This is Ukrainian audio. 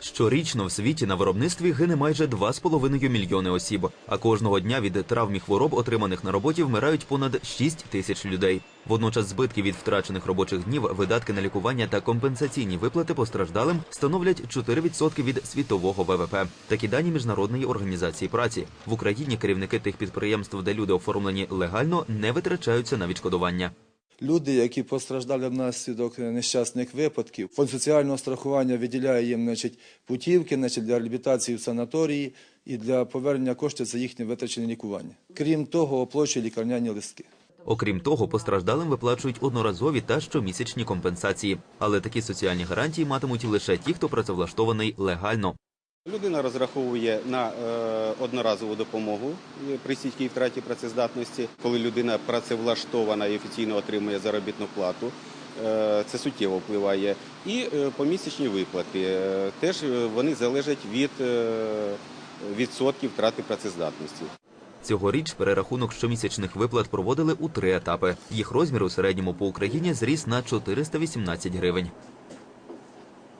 Щорічно в світі на виробництві гине майже 2,5 мільйони осіб, а кожного дня від травм і хвороб, отриманих на роботі, вмирають понад 6 тисяч людей. Водночас збитки від втрачених робочих днів, видатки на лікування та компенсаційні виплати постраждалим становлять 4% від світового ВВП. Такі дані міжнародної організації праці в Україні. Керівники тих підприємств, де люди оформлені легально, не витрачаються на відшкодування. Люди, які постраждали внаслідок нещасних випадків, фонд соціального страхування виділяє їм значить, путівки значить, для реабілітації в санаторії і для повернення коштів за їхнє витрачене лікування. Крім того, оплачує лікарняні листки. Окрім того, постраждалим виплачують одноразові та щомісячні компенсації. Але такі соціальні гарантії матимуть лише ті, хто працевлаштований легально. Людина розраховує на е, одноразову допомогу при стійкій втраті працездатності, коли людина працевлаштована і офіційно отримує заробітну плату. е, Це суттєво впливає. І е, помісячні виплати теж вони залежать від відсотків втрати працездатності. Цьогоріч перерахунок щомісячних виплат проводили у три етапи. Їх розмір у середньому по Україні зріс на 418 гривень.